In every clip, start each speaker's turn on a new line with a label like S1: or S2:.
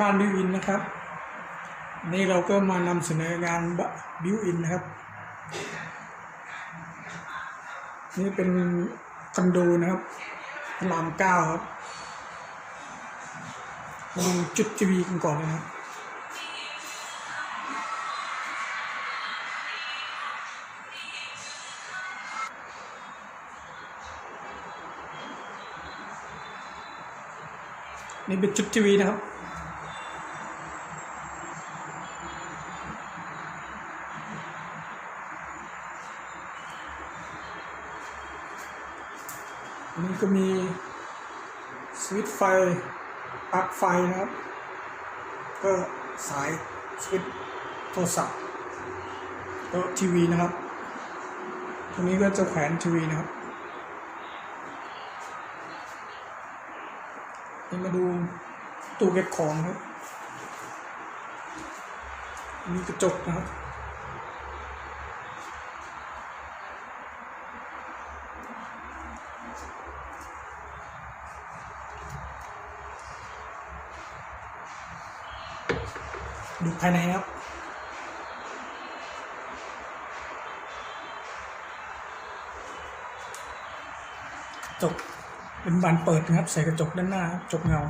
S1: บ้านบิวอินนะครับ นี่เราก็มานำเสนองานบิวอินนะครับ นี่เป็นคอนโดนะครับพระรามเก้าครับมาดูจุดทีวีกันก่อนนะครับนี่เป็นจุดทีวีนะครับ อันนี้ก็ มีสวิตช์ไฟปลั๊กไฟนะครับ ก็สายสวิตช์โทรศัพท์ก็ทีวีนะครับ ตรงนี้ก็จะแขวนทีวีนะครับนี่มาดูตู้เก็บของครับมีกระจกนะครับ ดูภายในครับกระจกเป็นบานเปิดนะครับ ใส่กระจกด้านหน้าครับกระจกเงา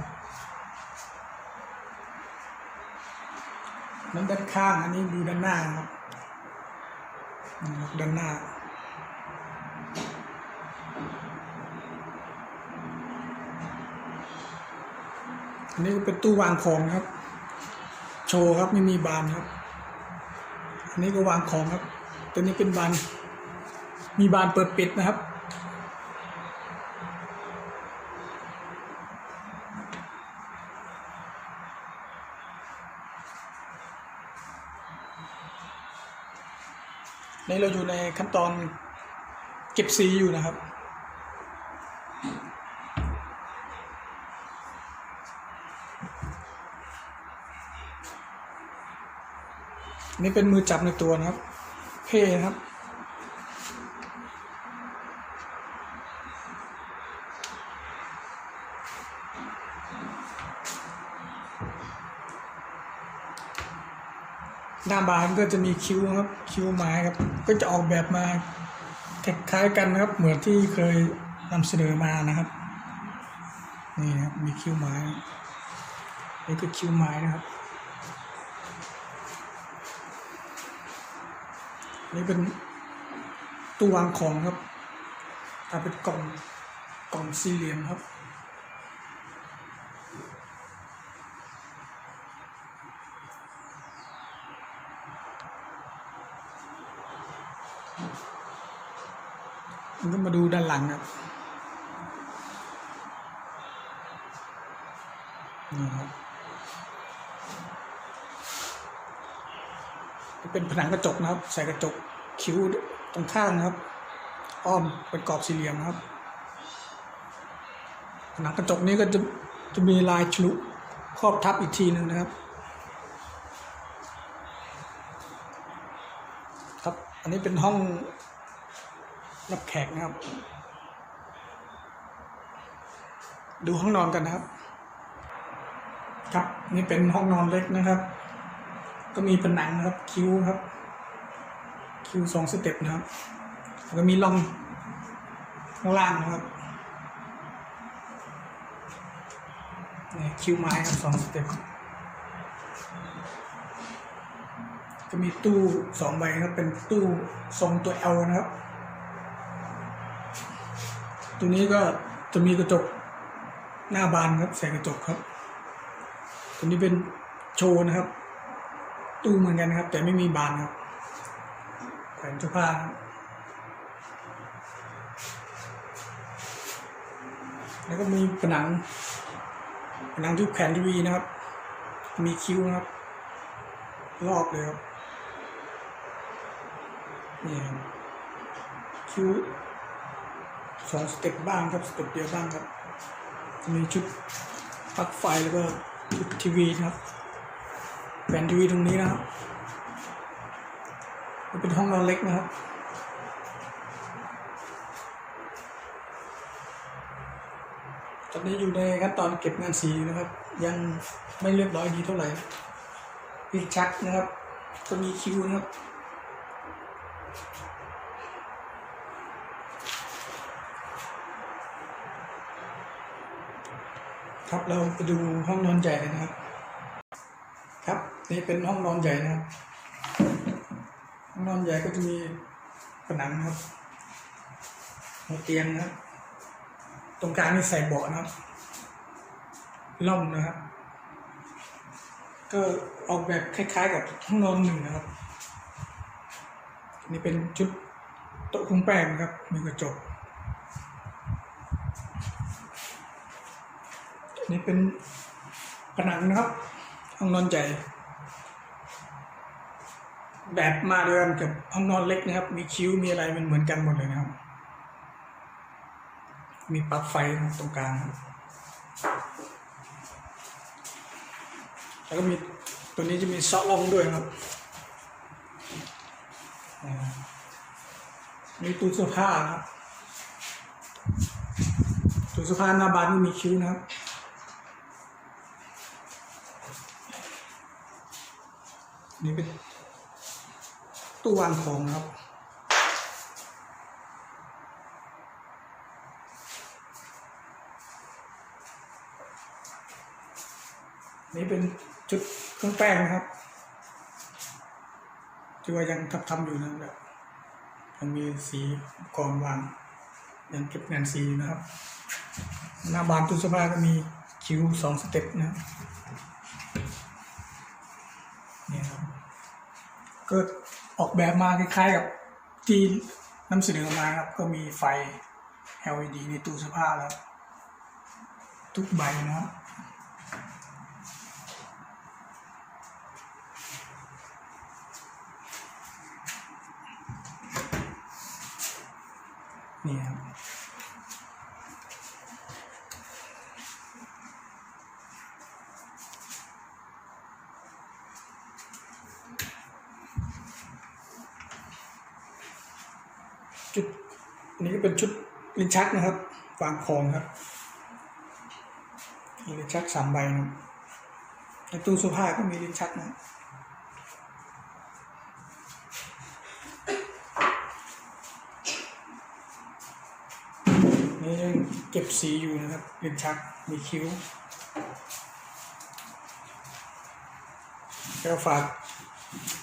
S1: นั้นด้านข้างอันนี้ดูด้านหน้าครับด้านหน้าอันนี้ก็เป็นตู้วางของครับ โชว์ครับไม่มีบานครับ อันนี้ก็วางของครับ ตัวนี้เป็นบาน มีบานเปิดปิดนะครับ นี่เราอยู่ในขั้นตอนเก็บสีอยู่นะครับ นี่เป็นมือจับในตัวนะครับ เพนะครับ หน้าบานก็จะมีคิ้วนะครับ คิ้วไม้ครับ ก็จะออกแบบมาคล้ายๆกันนะครับ เหมือนที่เคยนำเสนอมานะครับ นี่นะครับมีคิ้วไม้ นี่ก็คิ้วไม้นะครับ นี่เป็นตู้วางของครับถ้าเป็นกล่องกล่องสี่เหลี่ยมครับ มันก็มาดูด้านหลังครับนี่ครับ เป็นผนังกระจกนะครับ ใส่กระจกคิ้วตรงข้างนะครับ อ้อมเป็นกรอบสี่เหลี่ยมนะครับ ผนังกระจกนี้ก็จะจะมีลายฉลุครอบทับอีกทีหนึ่งนะครับครับ อันนี้เป็นห้องรับแขกนะครับ ดูห้องนอนกันนะครับ ครับ นี่เป็นห้องนอนเล็กนะครับ ก็มีผนังนะครับคิ้วครับ คิ้วสองสเต็ปนะครับแล้วก็มีร่องข้างล่างนะครับนี่คิ้วไม้ครับสองสเต็ปก็มีตู้สองใบนะครับเป็นตู้ทรงตัว L นะครับตรงนี้ก็จะมีกระจกหน้าบานครับใส่กระจกครับตรงนี้เป็นโชว์นะครับ ตู้เหมือนกันครับ แต่ไม่มีบานครับแขวนเสื้อผ้าแล้วก็มีผนังผนังที่แขวนทีวีนะครับ มีคิ้วนะครับ รอบเลยครับนี่คิ้วสองสเต็ปบ้างครับสเต็ปเดียวบ้างครับจะมีชุดปลั๊กไฟแล้วก็ชุดทีวีนะครับ ผ่นทีวีตรงนี้นะครับเป็นห้องนอนเล็กนะครับ ตอนนี้อยู่ในขั้นตอนเก็บงานสีนะครับ ยังไม่เรียบร้อยดีเท่าไหร่อีชักนะครับก็มีคิวนะครับครับเราไปดูห้องนอนใหญ่นะครับ นี่เป็นห้องนอนใหญ่นะครับห้องนอนใหญ่ก็จะมีผนังนะครับหัวเตียงนะครับ ตรงกลางนี่ใส่เบาะนะครับล่มนะครับ ก็ออกแบบคล้าย ๆ กับห้องนอนหนึ่งนะครับ นี่เป็นชุดโต๊ะคุ้งแป้งนะครับ มีกระจกนี่เป็นผนังนะครับห้องนอนใหญ่ แบบมาเดียกันกับห้องนอนเล็กนะครับ มีคิ้วมีอะไรมันเหมือนกันหมดเลยนะครับ มีปลั๊กไฟตรงกลาง แล้วก็มีตัวนี้จะมีซอกลมด้วยครับมีตู้เสื้อผ้าครับตู้เสื้อผ้าหน้าบ้านนี่มีคิ้วนะครับนี่เป็น ตู้วางของครับ นี่เป็นชุดเครื่องแป้งนะครับที่ว่ายังทับทำอยู่นะครับยังมีสีกรวาง ยังเก็บงานสีอยู่นะครับ หน้าบานตู้เสื้อผ้าก็มีคิวสองสเต็ปนะเนี่ยครับก็ ออกแบบมาคล้ายๆกับที่นำเสนอมาครับ ก็มีไฟ LED ในตู้เสื้อผ้าแล้ว ทุกใบนะครับ นี้ก็เป็นชุดลิ้นชักนะครับวางของครับมีลิ้นชักสามใบนะในตู้เสื้อผ้าก็มีลิ้นชักนะนี่ยังเก็บสีอยู่นะครับเป็นชักมีคิ้วแล้วฝาก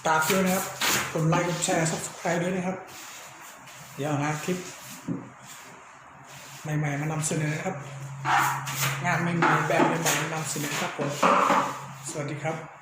S1: ตามด้วยนะครับกดไลค์กดแชร์ subscribe ด้วยนะครับ เดี๋ยวนะคลิป ใหม่ๆมานำเสนอครับ งานใหม่ๆแบบใหม่ๆมานำเสนอครับผม สวัสดีครับ